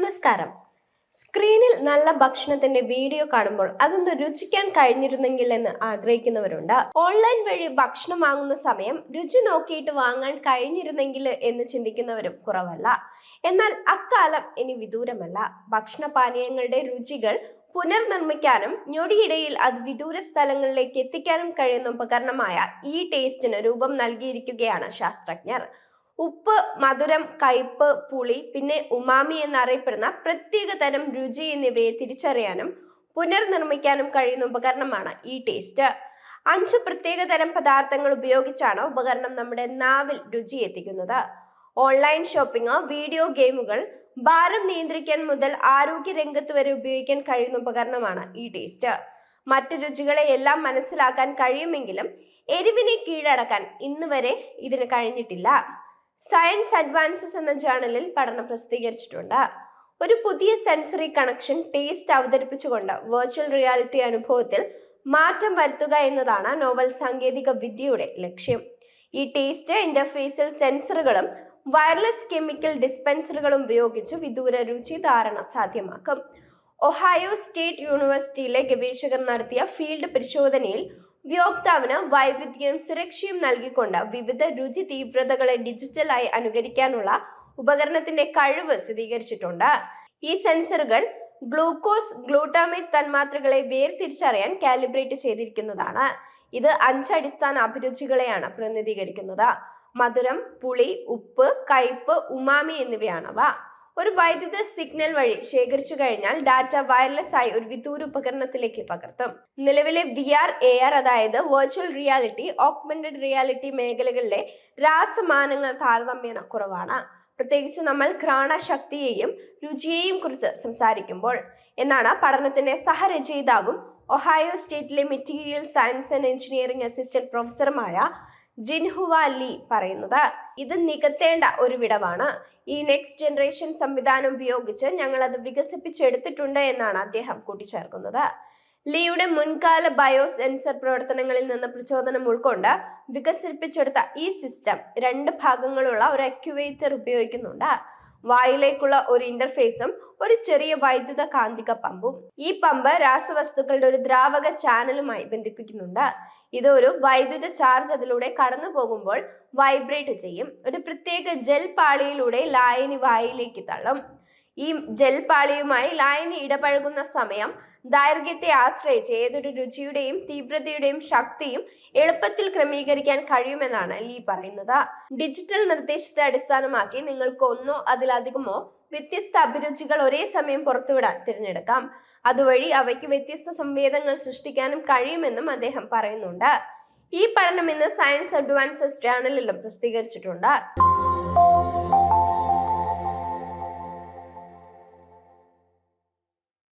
നമസ്കാരം. സ്ക്രീനിൽ നല്ല ഭക്ഷണത്തിന്റെ വീഡിയോ കാണുമ്പോൾ അതൊന്ന് രുചിക്കാൻ കഴിഞ്ഞിരുന്നെങ്കിൽ എന്ന് ആഗ്രഹിക്കുന്നവരുണ്ട്. ഓൺലൈൻ വഴി ഭക്ഷണം വാങ്ങുന്ന സമയം രുചി നോക്കിയിട്ട് വാങ്ങാൻ കഴിഞ്ഞിരുന്നെങ്കിൽ എന്ന് ചിന്തിക്കുന്നവരും കുറവല്ല. എന്നാൽ അക്കാലം ഇനി വിദൂരമല്ല. ഭക്ഷണപാനീയങ്ങളുടെ രുചികൾ പുനർനിർമ്മിക്കാനും ഞൊടിയിടയിൽ അത് വിദൂര സ്ഥലങ്ങളിലേക്ക് എത്തിക്കാനും കഴിയുന്ന ഉപകരണമായ ഈ ടേസ്റ്റിന് രൂപം നൽകിയിരിക്കുകയാണ് ശാസ്ത്രജ്ഞർ. ഉപ്പ് മധുരം കയ്പ് പുളി പിന്നെ ഉമാമി എന്നറിയപ്പെടുന്ന പ്രത്യേക തരം രുചി എന്നിവയെ തിരിച്ചറിയാനും പുനർനിർമ്മിക്കാനും കഴിയുന്ന ഉപകരണമാണ് ഈ ടേസ്റ്റ്. അഞ്ച് പ്രത്യേക തരം പദാർത്ഥങ്ങൾ ഉപയോഗിച്ചാണ് ഉപകരണം നമ്മുടെ നാവിൽ രുചി എത്തിക്കുന്നത്. ഓൺലൈൻ ഷോപ്പിംഗ് വീഡിയോ ഗെയിമുകൾ ഭാരം നിയന്ത്രിക്കാൻ മുതൽ ആരോഗ്യ രംഗത്ത് വരെ ഉപയോഗിക്കാൻ കഴിയുന്ന ഉപകരണമാണ് ഈ ടേസ്റ്റ്. മറ്റു രുചികളെ എല്ലാം മനസ്സിലാക്കാൻ കഴിയുമെങ്കിലും എരിവിനെ കീഴടക്കാൻ ഇന്ന് വരെ ഇതിന് കഴിഞ്ഞിട്ടില്ല. സയൻസ് അഡ്വാൻസസ് എന്ന ജേണലിൽ പഠനം പ്രസിദ്ധീകരിച്ചിട്ടുണ്ട്. ഒരു പുതിയ സെൻസറി കണക്ഷൻ ടേസ്റ്റ് അവതരിപ്പിച്ചുകൊണ്ട് വെർച്വൽ റിയാലിറ്റി അനുഭവത്തിൽ മാറ്റം വരുത്തുക എന്നതാണ് നോവൽ സാങ്കേതിക വിദ്യയുടെ ലക്ഷ്യം. ഈ ടേസ്റ്റ് ഇന്റർഫേസിൽ സെൻസറുകളും വയർലെസ് കെമിക്കൽ ഡിസ്പെൻസറുകളും ഉപയോഗിച്ച് വിദൂര രുചി ധാരണ സാധ്യമാക്കും. ഒഹായോ സ്റ്റേറ്റ് യൂണിവേഴ്സിറ്റിയിലെ ഗവേഷകർ നടത്തിയ ഫീൽഡ് പരിശോധനയിൽ ഉപയോക്താവിന് വൈവിധ്യവും സുരക്ഷയും നൽകിക്കൊണ്ട് വിവിധ രുചി തീവ്രതകളെ ഡിജിറ്റലായി അനുകരിക്കാനുള്ള ഉപകരണത്തിന്റെ കഴിവ് സ്ഥിരീകരിച്ചിട്ടുണ്ട്. ഈ സെൻസറുകൾ ഗ്ലൂക്കോസ് ഗ്ലൂട്ടാമേറ്റ് തന്മാത്രകളെ വേർതിരിച്ചറിയാൻ കാലിബ്രേറ്റ് ചെയ്തിരിക്കുന്നതാണ്. ഇത് അഞ്ച് അടിസ്ഥാന അഭിരുചികളെയാണ് പ്രതിനിധീകരിക്കുന്നത്. മധുരം പുളി ഉപ്പ് കയ്പ് ഉമാമി എന്നിവയാണവ ഒരു വൈദ്യുത സിഗ്നൽ വഴി ശേഖരിച്ചു കഴിഞ്ഞാൽ ഡാറ്റ വയർലെസ് ആയി ഒരു വിദൂര ഉപകരണത്തിലേക്ക് പകർത്തും. നിലവിലെ വി ആർ എ ആർ അതായത് വെർച്വൽ റിയാലിറ്റി ഓഗ്മെന്റഡ് റിയാലിറ്റി മേഖലകളിലെ രാസമാനങ്ങൾ താരതമ്യേന കുറവാണ്. പ്രത്യേകിച്ച് നമ്മൾ ഘ്രാണശക്തിയെയും രുചിയെയും കുറിച്ച് സംസാരിക്കുമ്പോൾ. എന്നാണ് പഠനത്തിന്റെ സഹരചയിതാവും Ohio സ്റ്റേറ്റിലെ material science and engineering assistant പ്രൊഫസറുമായ Jinhua Li പറയുന്നത്. ഇത് നികത്തേണ്ട ഒരു വിടവാണ്. ഈ നെക്സ്റ്റ് ജനറേഷൻ സംവിധാനം ഉപയോഗിച്ച് ഞങ്ങൾ അത് വികസിപ്പിച്ചെടുത്തിട്ടുണ്ട് എന്നാണ് അദ്ദേഹം കൂട്ടിച്ചേർക്കുന്നത്. ലീയുടെ മുൻകാല ബയോ സെൻസർ പ്രവർത്തനങ്ങളിൽ നിന്ന് പ്രചോദനം ഉൾക്കൊണ്ട് വികസിപ്പിച്ചെടുത്ത ഈ സിസ്റ്റം രണ്ട് ഭാഗങ്ങളുള്ള ഒരു അക്യുവേറ്റർ ഉപയോഗിക്കുന്നുണ്ട്. വായിലേക്കുള്ള ഒരു ഇന്റർഫേസും ഒരു ചെറിയ വൈദ്യുത കാന്തിക പമ്പും ഈ പമ്പ് രാസവസ്തുക്കളുടെ ഒരു ദ്രാവക ചാനലുമായി ബന്ധിപ്പിക്കുന്നുണ്ട്. ഇത് ഒരു വൈദ്യുത ചാർജ് അതിലൂടെ കടന്നു പോകുമ്പോൾ വൈബ്രേറ്റ് ചെയ്യും. ഒരു പ്രത്യേക ജെൽ പാളിയിലൂടെ ലായനി വായിലേക്ക് തള്ളും. ഈ ജെൽ പാളിയുമായി ലായനി ഇടപഴകുന്ന സമയം ദൈർഘ്യത്തെ ആശ്രയിച്ച് ഏതൊരു രുചിയുടെയും തീവ്രതയുടെയും ശക്തിയും എളുപ്പത്തിൽ ക്രമീകരിക്കാൻ കഴിയുമെന്നാണ് ലീ പറയുന്നത്. ഡിജിറ്റൽ നിർദ്ദേശത്തെ അടിസ്ഥാനമാക്കി നിങ്ങൾക്ക് ഒന്നോ അതിലധികമോ വ്യത്യസ്ത അഭിരുചികൾ ഒരേ സമയം പുറത്തുവിടാൻ തിരഞ്ഞെടുക്കാം. അതുവഴി അവയ്ക്ക് വ്യത്യസ്ത സംവേദങ്ങൾ സൃഷ്ടിക്കാനും കഴിയുമെന്നും അദ്ദേഹം പറയുന്നുണ്ട്. ഈ പഠനം ഇന്ന് സയൻസ് അഡ്വാൻസസ് ചാനലിലും പ്രസിദ്ധീകരിച്ചിട്ടുണ്ട്.